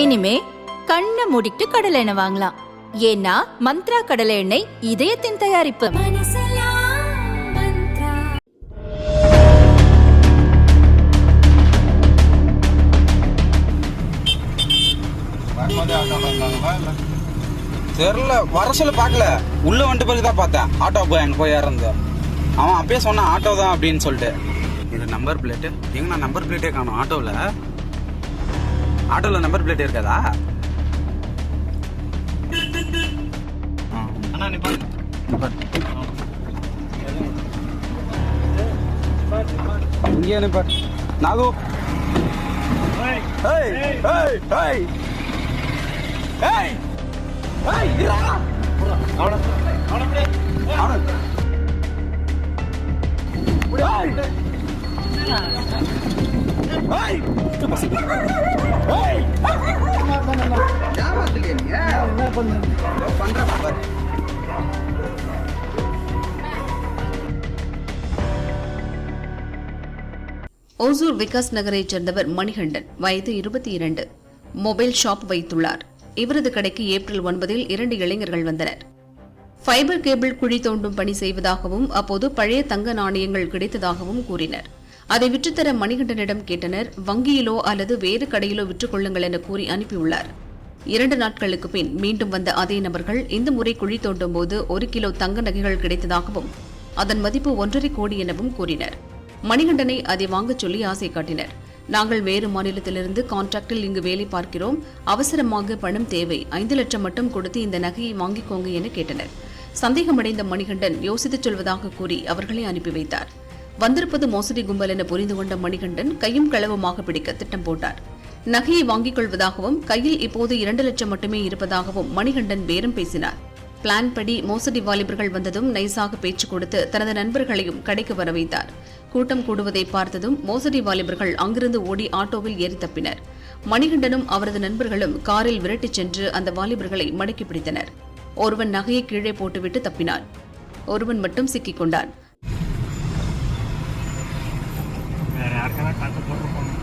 இனிமே கண்ணை மூடிட்டு கடலை எண்ணெய் வாங்கலாம். ஏன்னா மந்த்ரா கடலை எண்ணெய் இதயத்தின் தயாரிப்பு. வரும்போதே தெரில வர சொல்ல பார்க்கல. உள்ள வந்துட்டு பிறகு தான் பார்த்தேன். ஆட்டோ போய் அங்கே போய் இறந்தேன் அவன் அப்பயே சொன்னான் ஆட்டோ தான் அப்படின்னு சொல்லிட்டு. இது நம்பர் பிளேட்டு எங்க நான் நம்பர் பிளேட்டே காணும் ஆட்டோவில் ஆட்டோவில் நம்பர் பிளேட் இருக்காதா. அண்ணா நீ பாரு. இங்கே நிப்பார் நாகு. ஏய். ஏய் ஏய். ஏய் ஏய். இரா. அவன அவன அப்படியே அவன். ஏய். ஓசூர் விகாஸ் நகரைச் சேர்ந்தவர் மணிகண்டன் வயது இருபத்தி இரண்டு மொபைல் ஷாப் வைத்துள்ளார். இவரது கடைக்கு ஏப்ரல் ஒன்பதில் இரண்டு இளைஞர்கள் வந்தனர். ஃபைபர் கேபிள் குழி தோண்டும் பணி செய்வதாகவும் அப்போது பழைய தங்க நாணயங்கள் கிடைத்ததாகவும் கூறினர். அதை விற்றுத்தர மணிகண்டனிடம் கேட்டனர் வங்கியிலோ அல்லது வேறு கடையிலோ விற்றுக்கொள்ளுங்கள் என கூறி அனுப்பியுள்ளார். இரண்டு நாட்களுக்கு பின் மீண்டும் வந்த அதே நபர்கள் இந்த முறை குழி தோண்டும் போது ஒரு கிலோ தங்க நகைகள் கிடைத்ததாகவும் அதன் மதிப்பு ஒன்றரை கோடி எனவும் கூறினர். மணிகண்டனை அதை வாங்கச் சொல்லி ஆசை காட்டினர். நாங்கள் வேறு மாநிலத்திலிருந்து கான்ட்ராக்டில் இங்கு வேலை பார்க்கிறோம். அவசரமாக பணம் தேவை. ஐந்து லட்சம் மட்டும் கொடுத்து இந்த நகையை வாங்கிக்கோங்க என கேட்டனர். சந்தேகமடைந்த மணிகண்டன் யோசித்துச் சொல்வதாக கூறி அவர்களை அனுப்பி வைத்தார். வந்திருப்பது மோசடி கும்பல் என புரிந்து கொண்ட மணிகண்டன் கையும் களவுமாக பிடிக்க திட்டம் போட்டார். நகையை வாங்கிக் கொள்வதாகவும் கையில் இப்போது இரண்டு லட்சம் மட்டுமே இருப்பதாகவும் மணிகண்டன் பேரம் பேசினார். பிளான் படி மோசடி வாலிபர்கள் வந்ததும் நைசாக பேச்சு கொடுத்து தனது நண்பர்களையும் கடைக்கு வர வைத்தார். கூட்டம் கூடுவதை பார்த்ததும் மோசடி வாலிபர்கள் அங்கிருந்து ஓடி ஆட்டோவில் ஏறி தப்பினர். மணிகண்டனும் அவரது நண்பர்களும் காரில் விரட்டிச் சென்று அந்த வாலிபர்களை மடக்கி பிடித்தனர். ஒருவன் நகையை கீழே போட்டுவிட்டு தப்பினான். ஒருவன் மட்டும் சிக்கிக் கொண்டான். வேற யாருக்கான காத்து போட்டு போகணும்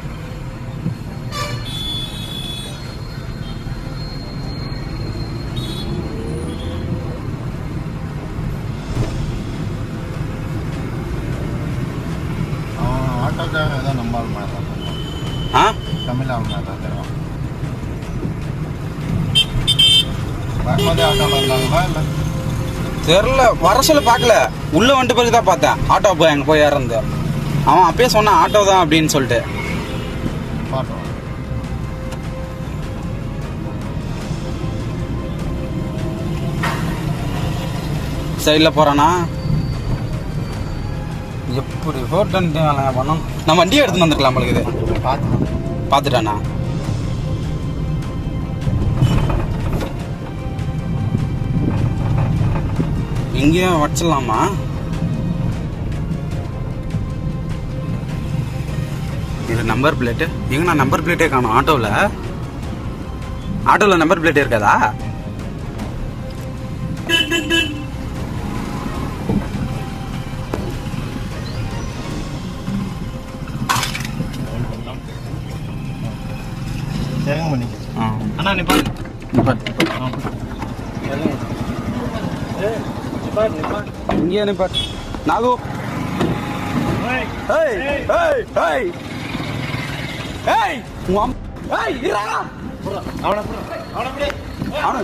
அவன் ஆட்டோக்காக நம்ம ஆள் தான் ஆ? தமிழ் ஆள் தான் தருவான் வரும்போதே ஆட்டோல வந்தாங்களா இல்லை? தெரில வர சொல்ல பார்க்கல. உள்ள வந்துட்டு பிறகு தான் பார்த்தேன். ஆட்டோ போய் அங்கே போய் இறந்து அவன் அப்பயே சொன்னான் ஆட்டோ தான் அப்படின்னு சொல்லிட்டு. சைடில் போகிறானா எப்படி ஹோட்டன் பண்ணணும். நான் வண்டியை எடுத்துன்னு வந்துருக்கலாம் நம்மளுக்கு இது பார்த்து பார்த்துட்டானா? இங்கேயும் வச்சிடலாமா? இது நம்பர் பிளேட்டு எங்க நான் நம்பர் பிளேட்டே காணும்? ஆட்டோவில் ஆட்டோவில் நம்பர் பிளேட் இருக்காதா? இறங்க பண்ணிக்க ஆ. அண்ணா நீ பாரு. இங்கே நிப்பாட் நாகு ஏய். ஏய் ஏய். ஏய் உங்க அம்- ஏய் இரா அவனை அவனை அப்படியே அவனு.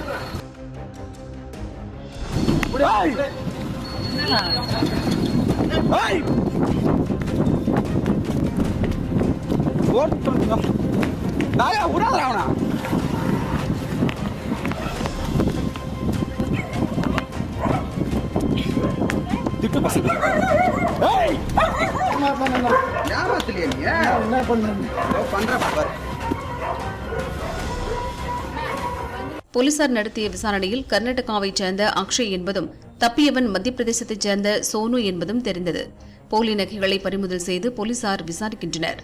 ஏய். ஏய். ஓட்டு நாயா விடாத அவனா. திட்டு பசங்க என்ன போலீசார் நடத்திய விசாரணையில் கர்நாடகாவைச் சேர்ந்த அக்ஷய் என்பதும் தப்பியவன் மத்திய பிரதேசத்தைச் சேர்ந்த சோனு என்பதும் தெரிந்தது. போலி நகைகளை பறிமுதல் செய்து போலீசார் விசாரிக்கின்றனர்.